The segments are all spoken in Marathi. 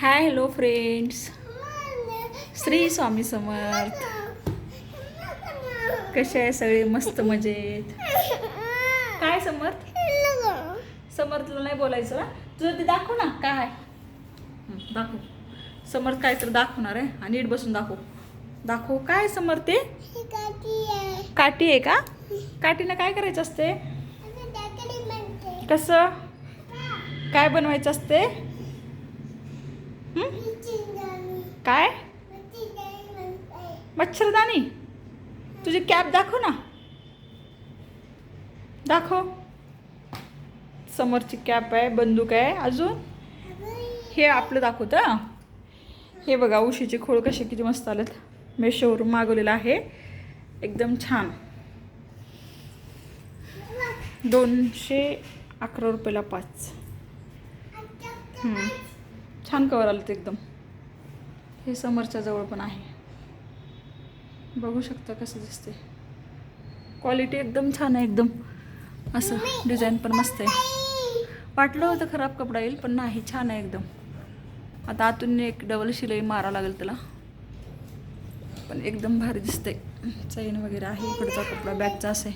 Hi hello friends Shri Swami Samarth. कसे आहे सगळे? मस्त मजेत. काय समर्थ? समर्थला नाही बोलायचं ना तुझं ते दाखव ना काय? दाखव. समर्थ काय तर दाखवणार आहे. आणि नीट बसून दाखव. दाखव काय समर्थ ते? काठी आहे का? काठीनं काय करायचं असते? कसं? काय बनवायचं असते? काय? मच्छरदाणी तुझी कॅप दाखव ना. दाखव. समोरची कॅप आहे बंदूक आहे अजून. हे आपलं दाखवतं हे. बघा उशीचे खोळ कसे किती मस्त आलेत. मेशोवरून मागवलेलं आहे. एकदम छान. दोनशे अकरा रुपयाला पाच. छान कवर आलं ते एकदम. हे समोरच्या जवळ पण आहे. बघू शकता कसं दिसते क्वालिटी एकदम छान आहे एकदम. असं डिझाईन पण मस्त आहे. वाटलं होतं खराब कपडा येईल पण नाही छान आहे एकदम. आता आतून एक डबल शिलाई मारा लागेल त्याला. पण एकदम भारी दिसते चैन वगैरे आहे इकडचा कपडा बॅगचा असे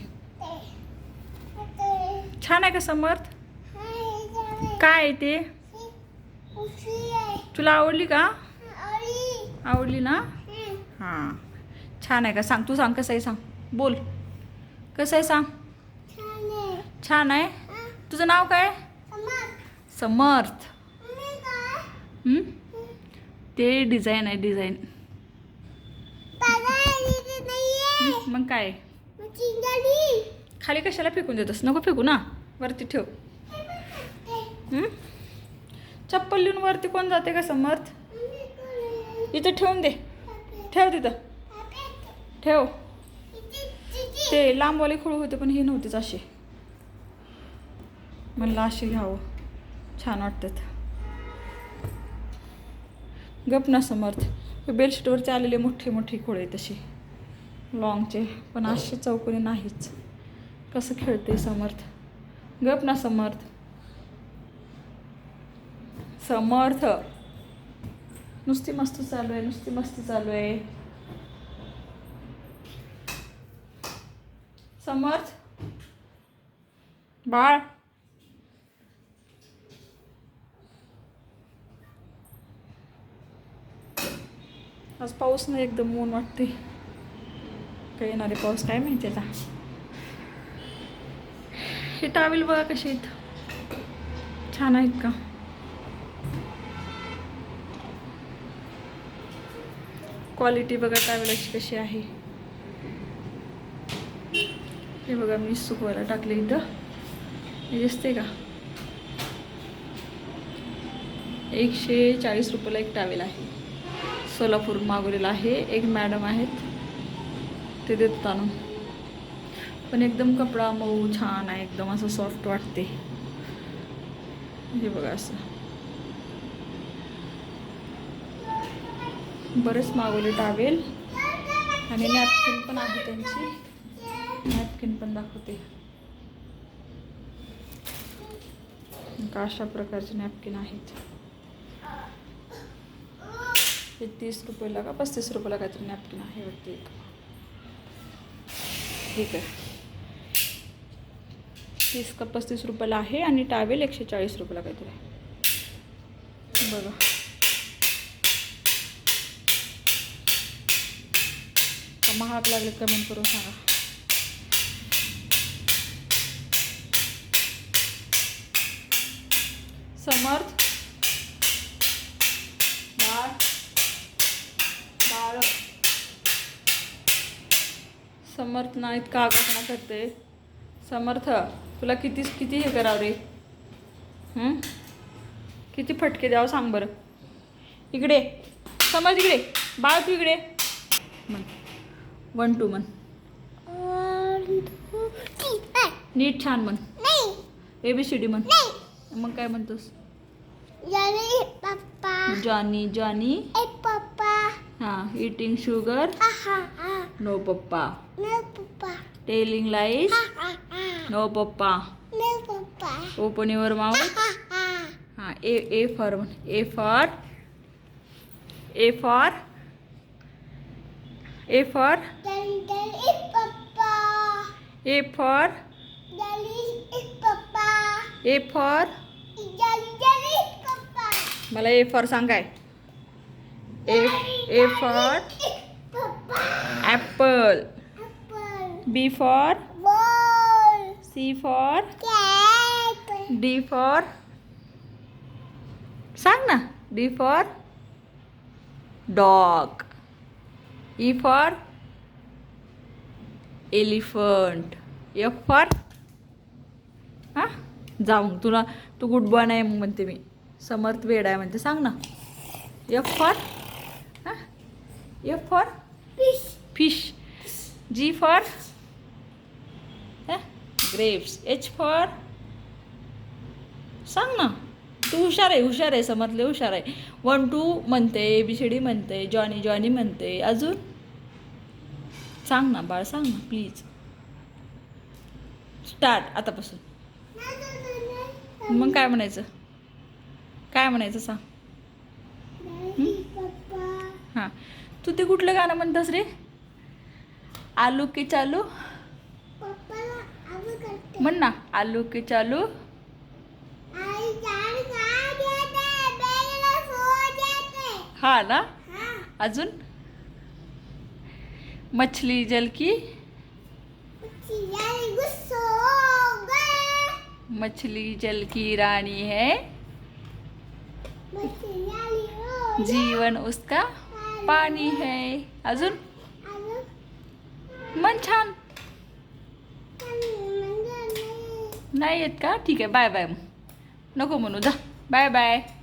छान आहे का समर्थ? काय आहे ते? तुला आवडली का? आवडली ना? हां. छान आहे का? सांग तू सांग कसं आहे सांग. बोल. कसं आहे सांग. छान आहे. तुझं नाव काय? समर्थ. ते डिझाईन आहे डिझाईन. मग काय? खाली कशाला फेकून देतोस? नको फेकू ना. वरती ठेव. चप्पल लिहून वरती कोण जाते का समर्थ? इथं ठेवून दे. ठेव तिथं. ठेव. ते लांबवाले खोळ होते पण हे नव्हतेच असे. म्हणलं असे घ्यावं. छान वाटतात. गप ना समर्थ. हे बेडशीटवरचे आलेले मोठे मोठे खोळे तसे. लॉंगचे पण असे चौकोनी नाहीच. कसं खेळते समर्थ? गप ना समर्थ. समर्थ. नुसती मस्त चालू आहे नुसती मस्त चालू आहे. समर्थ. बाळ. आज पाऊस नाही एकदम ऊन वाटते काही येणारे पाऊस काय माहिती आता? हे टावेल बघा कशी आहेत. छान आहेत का? क्वालिटी बघा टावेलाची कशी आहे. हे बघा मी सुकवायला टाकले इथं. हे दिसते का? एकशे चाळीस रुपयाला एक टावेल आहे. सोलापूर मागवलेला आहे. एक मॅडम आहेत. ते देतात आणून. पण एकदम कपडा मऊ छान आहे. एकदम असं सॉफ्ट वाटते. हे बघा असं. बरंच मागवले टावेल. आणि नॅपकिन पण आहे त्यांची. नॅपकिन पण दाखवते. का अशा प्रकारचे नॅपकिन आहेत. हे तीस रुपयाला का पस्तीस रुपयाला काहीतरी नॅपकिन आहे वाटते एक. ठीक आहे. तीस का पस्तीस रुपयाला आहे आणि टावेल एकशे चाळीस रुपयाला काहीतरी आहे. बघा. महाग लागले कमेंट करून सांगा. समर्थ. बाळ. बाळ. समर्थ ना इतका आगापणा करते. समर्थ तुला किती किती हे करावं रे? किती फटके द्यावं सांग बरं. इकडे. समज इकडे. बाळ तू इकडे. म्हण. वन टू म्हण नीट छान म्हण. ए बी सी डी म्हण. मग काय म्हणतोस? पप्पा. Johnny Johnny papa. हां eating sugar no papa. Papa telling lies no papa. Open your mouth हां A A for A for A for A for Daddy, daddy, papa. A for Daddy, is papa. A for Daddy, daddy, papa. मला ए फॉर सांगाय A A for Papa. Apple Apple. B for Ball. C for Cat. D for सांग ना D for dog E for elephant F for हां? जाऊन तुला तू गुड बॉय नाही मग म्हणते मी. समर्थ वेड आहे म्हणते सांग ना. एफ फॉर हां? F for Fish. Fish G for grapes H for सांग ना. तू हुशार आहे हुशार आहे समजले हुशार आहे. वन टू म्हणते ए बी सी डी म्हणते जॉनी जॉनी म्हणते. अजून? सांग ना बाळ सांग ना प्लीज स्टार्ट आतापासून. मग काय म्हणायचं? काय म्हणायचं सांग. हां? तू ते कुठलं गाणं म्हणतस रे? आलू के चालू. म्हण ना आलू के चालू? हा ना? हाँ. अजून? मछली जल की? हो. मछली जल की रानी है। जीवन उसका पानी है। अजून? मन छान। नाही. का? ठीक आहे बाय बाय नको म्हणू बाय बाय